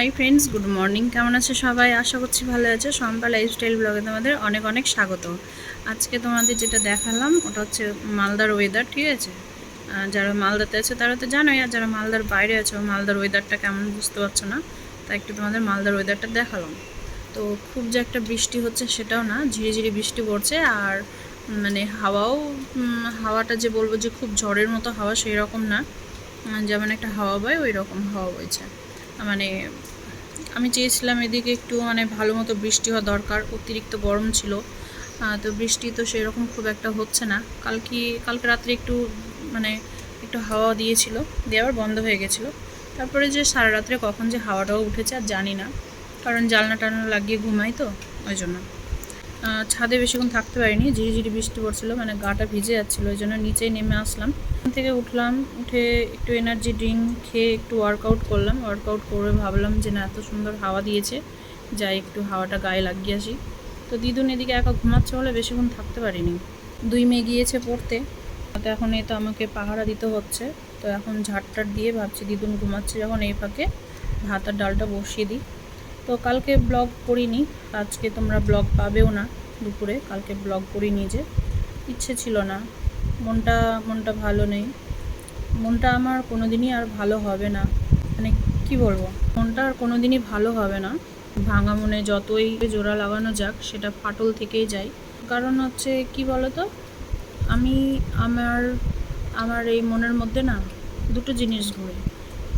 Hi friends good morning কেমন আছে সবাই? আশা করছি ভালো আছে। সম্পা লাইফস্টাইল ব্লগে তোমাদের অনেক অনেক স্বাগত। আজকে তোমাদের যেটা দেখালাম, ওটা হচ্ছে মালদার ওয়েদার ঠিক আছে? যারা মালদাতে আছে তারা তো জানোই, আর যারা মালদার বাইরে আছে, মালদার ওয়েদারটা কেমন বুঝতে পারছ না? তাই একটু তোমাদের মালদার ওয়েদারটা দেখালাম। তো খুব যে একটা বৃষ্টি হচ্ছে সেটাও না, ঝিরি ঝিরি বৃষ্টি পড়ছে, আর মানে হাওয়াও হাওয়াটা যে বলব যে খুব ঝড়ের মতো হাওয়া সেই রকম না। যেমন একটা হাওয়া বয় ওই রকম হাওয়া বইছে। মানে আমি চেয়েছিলাম এদিকে একটু মানে ভালো মতো বৃষ্টি হওয়া দরকার, অতিরিক্ত গরম ছিল তো বৃষ্টি তো সেরকম খুব একটা হচ্ছে না। কালকে কালকে রাত্রে একটু মানে একটু হাওয়া দিয়েছিল, দিয়ে আবার বন্ধ হয়ে গেছিল। তারপরে যে সারা রাত্রে কখন যে হাওয়াটাও উঠেছে আর জানি না, কারণ জালনা টালনা লাগিয়ে ঘুমাই তো, ওই জন্য। ছাদে বেশিক্ষণ থাকতে পারিনি, ঝিরি ঝিরি বৃষ্টি পড়ছিল মানে গাটা ভিজে যাচ্ছিল, ওই জন্য নিচেই নেমে আসলাম। ওখান থেকে উঠলাম, উঠে একটু এনার্জি ড্রিঙ্ক খেয়ে একটু ওয়ার্কআউট করলাম। ওয়ার্কআউট করে ভাবলাম যে না, এত সুন্দর হাওয়া দিয়েছে, যাই একটু হাওয়াটা গায়ে লাগিয়ে আসি। তো দিদুন এদিকে একা ঘুমাচ্ছে বলে বেশিক্ষণ থাকতে পারিনি। দুই মেয়ে গিয়েছে পড়তে, তো এখন এই তো আমাকে পাহারা দিতে হচ্ছে। তো এখন ঝাড়টার দিয়ে ভাবছি দিদুন ঘুমাচ্ছে যখন এই ফাঁকে, ভাত আর ডালটা বসিয়ে দিই। তো কালকে ব্লগ করিনি, আজকে তোমরা ব্লগ পাবেও না দুপুরে, কালকে ব্লগ করিনি যে, ইচ্ছে ছিল না, মনটা মনটা ভালো নেই, মনটা আমার কোনো দিনই আর ভালো হবে না মানে কি বলব, মনটা আর কোনো দিনই ভালো হবে না, ভাঙা মনে যতই জোড়া লাগানো যাক, সেটা ফাটল থেকেই যায়, কারণ হচ্ছে কি বলতো, আমি, আমার আমার এই মনের মধ্যে না দুটো জিনিস ঘুরে,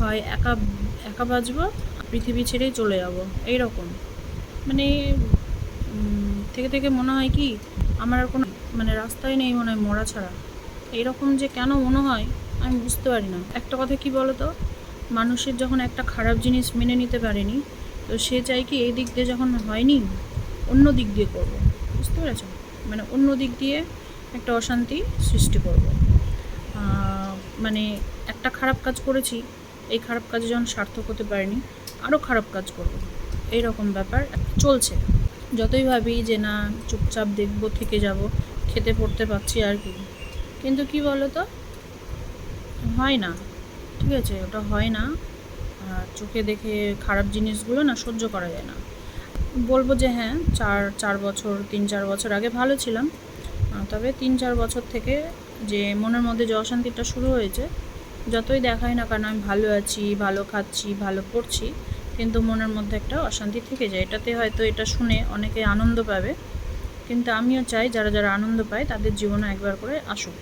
হয় একা একা বাঁচবো পৃথিবী ছেড়েই চলে যাব, এইরকম। মানে থেকে থেকে মনে হয় কি, আমার আর কোনো মানে রাস্তায় নেই মনে হয় মরা ছাড়া। এইরকম যে কেন মনে হয়, আমি বুঝতে পারি না। একটা কথা কি বলো তো মানুষের যখন একটা খারাপ জিনিস মেনে নিতে পারেনি, তো সে চাই কি, এই দিক দিয়ে যখন হয়নি, অন্য দিক দিয়ে করব। বুঝতে পেরেছ? মানে অন্য দিক দিয়ে একটা অশান্তি সৃষ্টি করব। মানে একটা খারাপ কাজ করেছি, এই খারাপ কাজে যখন সার্থক হতে পারিনি আরও খারাপ কাজ করব। এই রকম ব্যাপার চলছে। যতই ভাবি যে না, চুপচাপ দেখব, থেকে যাব, খেতে পড়তে পারছি আর কি। কিন্তু কি বলো তো হয় না। ঠিক আছে, ওটা হয় না। আর চোখে দেখে খারাপ জিনিসগুলো না সহ্য করা যায় না। বলব যে হ্যাঁ চার চার বছর, তিন, চার বছর আগে ভালো ছিলাম। তবে তিন, চার বছর থেকে যে মনের মধ্যে যে অশান্তিটা শুরু হয়েছে, যতই দেখাই না কারণ আমি ভালো আছি, ভালো খাচ্ছি, ভালো পড়ছি কিন্তু মনের মধ্যে একটা অশান্তি থেকে যায়। এটাতে হয়তো এটা শুনে অনেকে আনন্দ পাবে। কিন্তু আমিও চাই যারা যারা আনন্দ পায় তাদের জীবনে একবার করে আসুক।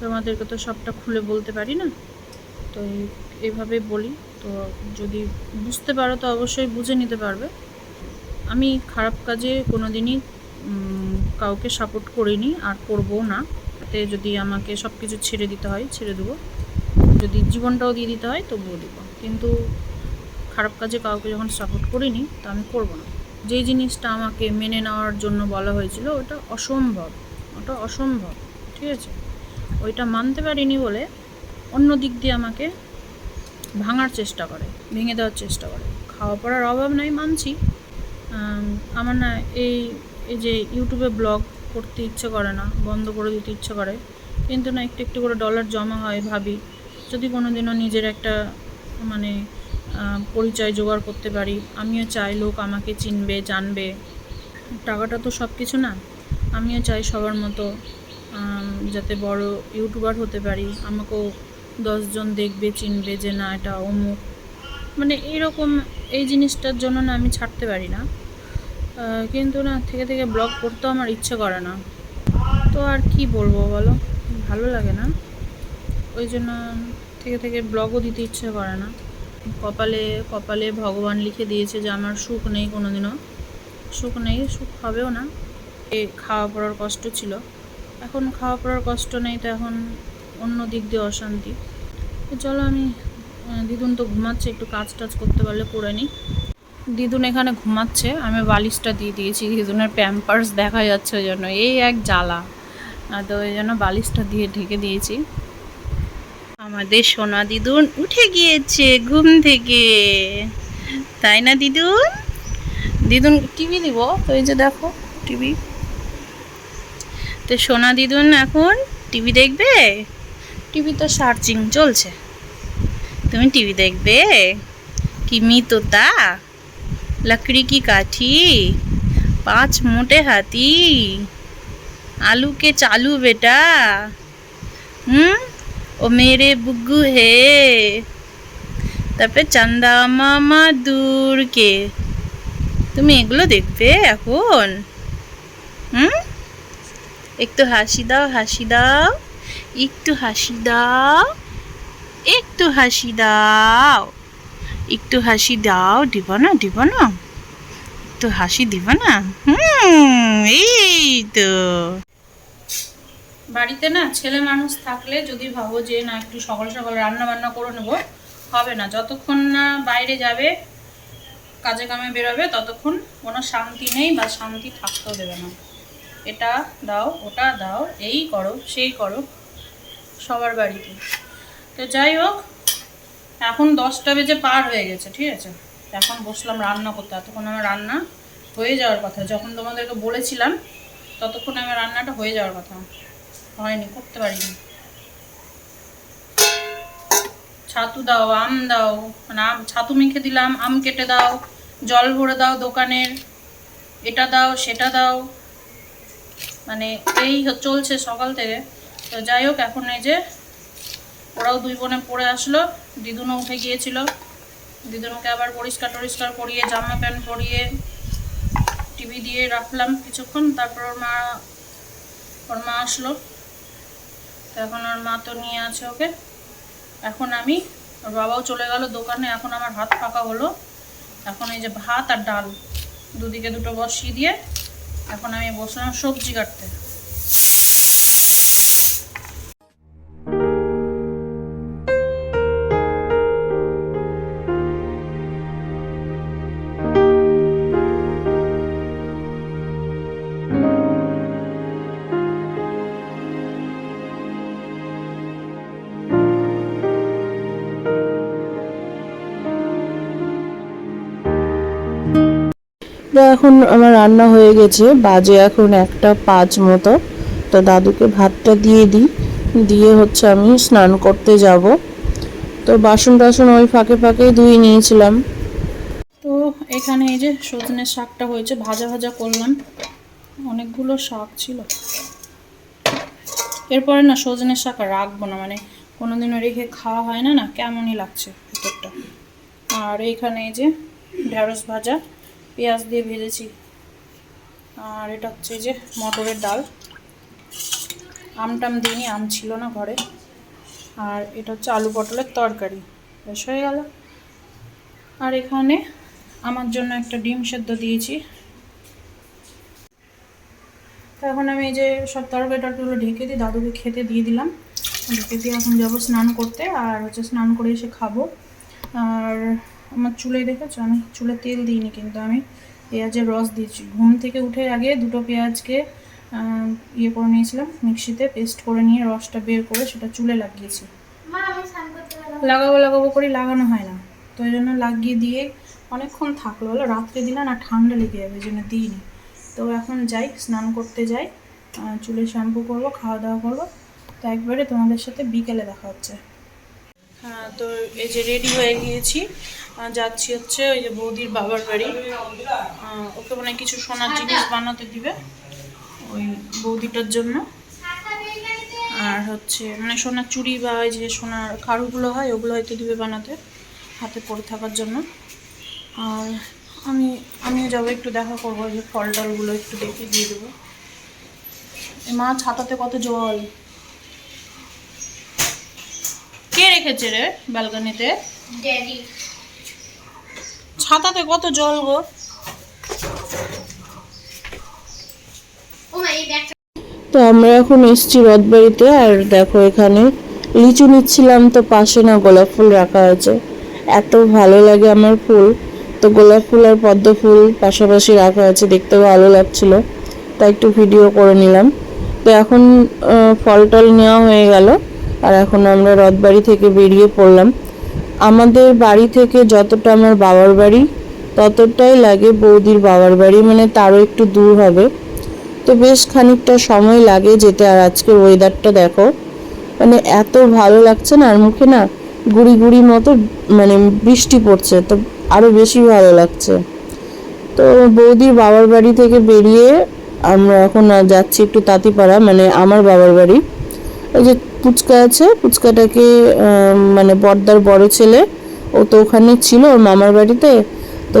তোমাদেরকে তো সবটা খুলে বলতে পারি না? তো এইভাবে বলি। তো যদি বুঝতে পারো তো অবশ্যই বুঝে নিতে পারবে। আমি খারাপ কাজে কোনো দিনই কাউকে সাপোর্ট করিনি, আর করবও না। তাতে যদি আমাকে সব কিছু ছেড়ে দিতে হয়, ছেড়ে দেবো। যদি জীবনটাও দিয়ে দিতে হয় তবুও দেবো। কিন্তু খারাপ কাজে কাউকে যখন সাপোর্ট করিনি, তো আমি করব না। যেই জিনিসটা আমাকে মেনে নেওয়ার জন্য বলা হয়েছিল, ওটা অসম্ভব ওটা অসম্ভব, ঠিক আছে? ওইটা মানতে পারিনি বলে অন্য দিক দিয়ে আমাকে ভাঙার চেষ্টা করে, ভেঙে দেওয়ার চেষ্টা করে। খাওয়া পড়ার অভাব নাই, মানছি। আমার না এই এই যে ইউটিউবে ব্লগ করতে ইচ্ছে করে না, বন্ধ করে দিতে ইচ্ছে করে, কিন্তু না একটু একটু করে ডলার জমা হয় ভাবি। যদি কোনো দিনও নিজের একটা মানে পরিচয় জোগাড় করতে পারি। আমিও চাই লোক আমাকে চিনবে, জানবে। টাকাটা তো সব কিছু না। আমিও চাই সবার মতো যাতে বড় ইউটিউবার হতে পারি। আমাকেও দশজন দেখবে, চিনবে যে না, এটা অমুক। মানে এইরকম এই জিনিসটার জন্য না আমি ছাড়তে পারি না। কিন্তু না, থেকে থেকে ব্লগ করতেও আমার ইচ্ছে করে না। তো আর কি বলব বলো? ভালো লাগে না। ওই জন্য থেকে থেকে ব্লগও দিতে ইচ্ছে করে না। কপালে কপালে ভগবান লিখে দিয়েছে যে আমার সুখ নেই কোনোদিনও। সুখ নেই, সুখ হবেও না। এ খাওয়া পড়ার কষ্ট ছিল। এখন খাওয়া পড়ার কষ্ট নেই, তো এখন অন্য দিক দিয়ে অশান্তি। চলো আমি দিদুন তো ঘুমাচ্ছে, একটু কাজ টাজ করতে পারলে করে নিই। দিদুন এখানে ঘুমাচ্ছে, আমি বালিশটা দিয়ে দিয়েছি। দিদুনের প্যাম্পার্স দেখা যাচ্ছে ওই জন্য। এই এক জ্বালা। তো ওই জন্য বালিশটা দিয়ে ঢেকে দিয়েছি। আমাদের সোনা দিদুন উঠে গিয়েছে ঘুম থেকে। তাই না, দিদুন? দিদুন, টিভি দিব তো এই যে দেখো, টিভি। তো সোনা দিদুন এখন টিভি দেখবে? টিভি তো সার্চিং চলছে। তুমি টিভি দেখবে? কিমি তোতা লাকড়ি কি কাঠি? পাঁচ মোটে হাতি। আলুকে চালু বেটা। হুম? ও মেরে বুগ্গু হে তারপরে চান্দা মামা দূরকে তুমি এগুলো দেখবে এখন। হুম? একটু হাসি দাও হাসি দাও। একটু হাসি দাও। একটু হাসি দাও। একটু হাসি দাও দিব না দিব না একটু হাসি দিব না হুম, এই তো। বাড়িতে না ছেলে মানুষ থাকলে যদি ভাবো যে না একটু সকাল সকাল রান্না বান্না করে নেব, হবে না। যতক্ষণ না বাইরে যাবে, কাজে কামে বেরোবে, ততক্ষণ কোনো শান্তি নেই বা শান্তি থাকতেও দেবে না। এটা দাও, ওটা দাও, এই করো, সেই করো, সবার বাড়িতে। তো যাই হোক, এখন দশটা বেজে পার হয়ে গেছে, ঠিক আছে? এখন বসলাম রান্না করতে। এতক্ষণ আমার রান্না হয়ে যাওয়ার কথা। যখন তোমাদেরকে বলেছিলাম, ততক্ষণ আমার রান্নাটা হয়ে যাওয়ার কথা। হয়নি, করতে পারিনি। ছাতু দাও, আম দাও মানে আম, ছাতু মেখে দিলাম, আম কেটে দাও, জল ভরে দাও দোকানের, এটা দাও, সেটা দাও। মানে এই চলছে সকাল থেকে। তো যাই হোক, এখন এই যে ওরাও দুই বোনে পড়ে আসলো, দিদুনও উঠে গিয়েছিল। দিদুনকে আবার পরিষ্কার টরিষ্কার করিয়ে জামা প্যান্ট পরিয়ে, টিভি দিয়ে রাখলাম কিছুক্ষণ। তারপর ওর মা ওর মা আসলো। তো এখন ওর মা তো নিয়ে আছে ওকে। এখন আমি, ওর বাবাও চলে গেল দোকানে, এখন আমার হাত ফাঁকা হলো। এখন এই যে ভাত আর ডাল, দুদিকে দুটো বসিয়ে দিয়ে এখন আমি বসলাম সবজি কাটতে। তো এখন আমার রান্না হয়ে গেছে। বাজে এখন একটা পাঁচ মতো। তো দাদুকে ভাতটা দিয়ে দিই। দিয়ে হচ্ছে আমি স্নান করতে যাব। তো বাসন টাসন ওই ফাঁকে ফাঁকেই ধুয়ে নিয়েছিলাম। তো এখানে এই যে সজনের শাকটা হয়েছে, ভাজা ভাজা করলাম। অনেকগুলো শাক ছিল। এরপরে না সজনের শাক রাখব না। মানে কোনোদিনও রেখে খাওয়া হয় না না কেমনই লাগছে ভেতরটা। আর এখানে এই যে ঢেঁড়স ভাজা। পেঁয়াজ দিয়ে ভেজেছি। আর এটা হচ্ছে যে মটরের ডাল। আমটাম দিইনি, আম ছিল না ঘরে। আর এটা হচ্ছে আলু পটলের তরকারি। বেশ, হয়ে গেল। আর এখানে আমার জন্য একটা ডিম সেদ্ধ দিয়েছি। এখন আমি এই যে সব তরকারি টরকারিগুলো ঢেকে দিয়ে দাদুকে খেতে দিয়ে দিলাম। ঢেকে দিয়ে এখন যাব স্নান করতে। আর হচ্ছে স্নান করে এসে খাব। আর আমার চুলে দেখেছ? আমি চুলে তেল দিইনি কিন্তু আমি। পেঁয়াজের রস দিয়েছি। ঘুম থেকে উঠে আগে দুটো পেঁয়াজকে ইয়ে করে নিয়েছিলাম মিক্সিতে পেস্ট করে নিয়ে রসটা বের করে সেটা চুলে লাগিয়েছি। লাগাবো লাগাবো করে লাগানো হয় না। তো ওই জন্য লাগিয়ে দিয়ে অনেকক্ষণ থাকল। হলো রাত্রে দিলে না ঠান্ডা লেগে যাবে ওই জন্য দিইনি। তো এখন যাই স্নান করতে যাই। চুলে শ্যাম্পু করব খাওয়া দাওয়া করব। তো একবারে তোমাদের সাথে বিকেলে দেখা হচ্ছে। তো এই যে রেডি হয়ে গিয়েছি। যাচ্ছি হচ্ছে ওই যে বৌদির বাবার বাড়ি। ওকে মানে কিছু সোনার জিনিস বানাতে দিবে ওই বৌদিটার জন্য। আর হচ্ছে মানে সোনার চুড়ি বা ওই যে সোনার খাড়ুগুলো হয়, ওগুলো হয়তো দিবে বানাতে, হাতে পরে থাকার জন্য। আর আমি, আমিও যাব, একটু দেখা করব যে ফল টলগুলো একটু দেখে দিয়ে দেবো। মা ছাতাতে কত জল? কে রেখেছে রে ব্যালকনিতে? ছাতাতে কত জল গো? তো আমরা এখন এসছি রথবাড়িতে আর দেখো এখানে লিচু নিচ্ছিলাম তো পাশে না গোলাপ ফুল রাখা আছে এত ভালো লাগে আমার ফুল। তো গোলাপ ফুল আর পদ্ম ফুল পাশাপাশি রাখা আছে দেখতে ভালো লাগছিল। তাই একটু ভিডিও করে নিলাম। তো এখন আহ, ফল টল নেওয়া হয়ে গেল। আর এখন আমরা রথবাড়ি থেকে বেরিয়ে পড়লাম। আমাদের বাড়ি থেকে যতটা আমার বাবার বাড়ি, ততটাই লাগে বৌদির বাবার বাড়ি মানে তারও একটু দূর হবে। তো বেশ খানিকটা সময় লাগে যেতে, আর আজকের ওয়েদারটা দেখো মানে এত ভালো লাগছে না, আর মুখে না গুড়ি গুড়ি মতো মানে বৃষ্টি পড়ছে, তো আরও বেশি ভালো লাগছে। তো বৌদির বাবার বাড়ি থেকে বেরিয়ে আমরা এখন যাচ্ছি একটু তাঁতিপাড়া মানে আমার বাবার বাড়ি। ওই যে পুচকা আছে, পুচকাটাকে মানে বর্দার বড় ছেলে, ও তো ওখানে ছিল ওর মামার বাড়িতে, তো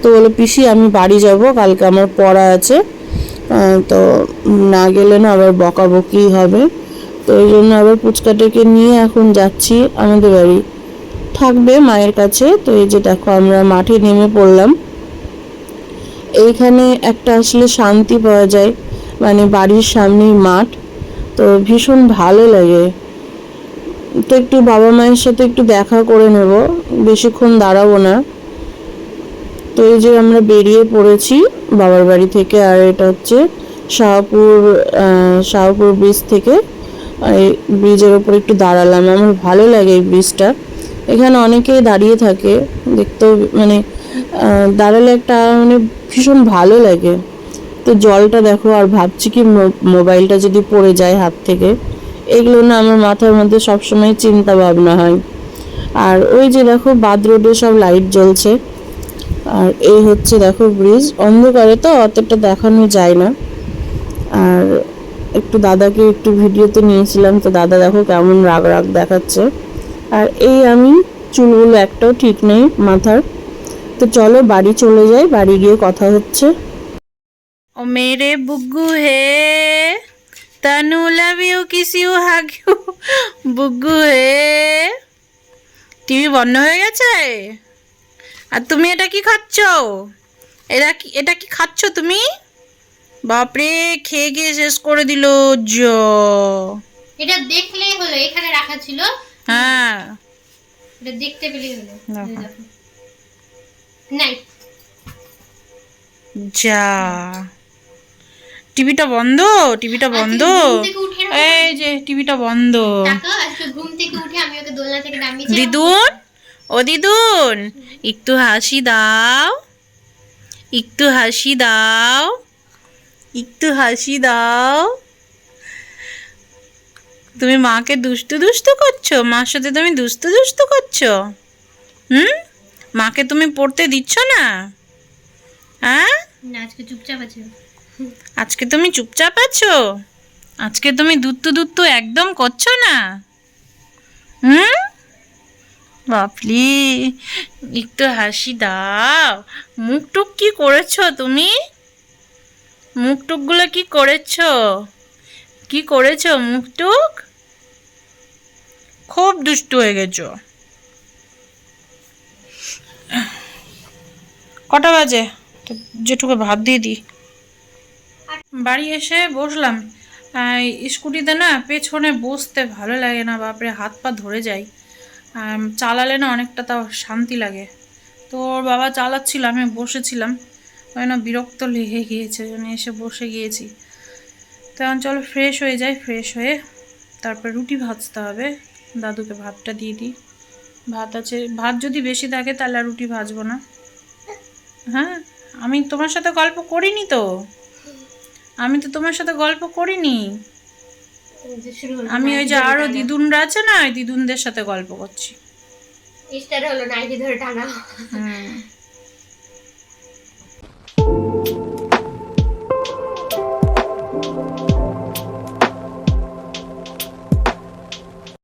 তো বলো, পিসি, আমি বাড়ি যাব, কালকে আমার পড়া আছে তো না গেলে না আবার বকাবকি হবে। তো ওই জন্য আবার পুচকাটাকে নিয়ে এখন যাচ্ছি আমাদের বাড়ি। থাকবে মায়ের কাছে, তো এই যে দেখো, আমরা মাঠে নেমে পড়লাম। এইখানে একটা আসলে শান্তি পাওয়া যায় মানে বাড়ির সামনেই মাঠ। তো ভীষণ ভালো লাগে। তো একটু বাবা মায়ের সাথে একটু দেখা করে নেব, বেশিক্ষণ দাঁড়াবো না। তো এই যে আমরা বেরিয়ে পড়েছি বাবার বাড়ি থেকে, আর এটা হচ্ছে শাহপুর শাহপুর ব্রিজ থেকে। এই ব্রিজের ওপর একটু দাঁড়ালাম, আমার ভালো লাগে এই ব্রিজটা এখানে অনেকেই দাঁড়িয়ে থাকে, দেখতেও মানে দাঁড়ালে একটা মানে ভীষণ ভালো লাগে। তো জলটা দেখো, আর ভাবছি কি মোবাইলটা যদি পড়ে যায় হাত থেকে। এগুলো না আমার মাথার মধ্যে সবসময় চিন্তা ভাবনা হয়। আর ওই যে দেখো, বাদ রোডে সব লাইট জ্বলছে। আর এই হচ্ছে দেখো ব্রিজ অন্ধকারে তো অতটা দেখানো যায় না। আর একটু দাদাকে একটু ভিডিওতে নিয়েছিলাম, তো দাদা দেখো কেমন রাগ রাগ দেখাচ্ছে। আর এই আমি, চুলগুলো একটাও ঠিক নেই মাথার। তো চলো বাড়ি চলে যাই, বাড়ি গিয়ে কথা হচ্ছে। ও মেরে বুগ্গু হে Tanu love you kiss you hug you বুগ্গু হে টিভি বন্ধ হয়ে গেছে আর তুমি এটা কি খাচ্ছ? এটা কি এটা কি খাচ্ছ তুমি? বাপরে খেয়ে গিয়ে শেষ করে দিল জ। এটা দেখলেই হলো এখানে রাখা ছিল। হ্যাঁ। এটা দেখতে পেলেই হলো। নাই যা। টিভিটা বন্ধ টিভিটা বন্ধ। এই যে টিভিটা বন্ধ। দিদুন ও দিদুন একটু হাসি দাও। একটু হাসি দাও। একটু হাসি দাও। তুমি মাকে দুষ্টু দুষ্টু করছ? মার সাথে তুমি দুষ্টু দুষ্টু করছ? হুম? মাকে তুমি পড়তে দিচ্ছ না? হ্যাঁ? না আজকে চুপচাপ আছে। আজকে তুমি চুপচাপ আছো? আজকে তুমি দুত্তু দুত্তু একদম করছ না? হুম? বাপলি একটু হাসি দাও। মুখ টুক কি করেছ তুমি? মুখ টুকগুলো কি করেছ? কি করেছ মুখ টুক খুব দুষ্টু হয়ে গেছো। কটা বাজে? যেটুকু ভাত দিয়ে দিই। বাড়ি এসে বসলাম। স্কুটিতে না পেছনে বসতে ভালো লাগে না, বাপরে, হাত পা ধরে যায় চালালে না অনেকটা তাও শান্তি লাগে। তো ওর বাবা চালাচ্ছিল, আমি বসেছিলাম। ওই না বিরক্ত লেগে গিয়েছে জন্য এসে বসে গিয়েছি। তখন চলো ফ্রেশ হয়ে যায় ফ্রেশ হয়ে তারপর রুটি ভাজতে হবে। দাদুকে ভাতটা দিয়ে দিই। ভাত আছে, ভাত যদি বেশি থাকে তাহলে আর রুটি ভাজবো না। হ্যাঁ আমি তোমার সাথে গল্প করিনি তো? আমি তো তোমার সাথে গল্প করিনি। আমি ওই যে আরও দিদুনরা আছে না ওই দিদুনদের সাথে গল্প করছি। হলো ধরে টানা। হুম।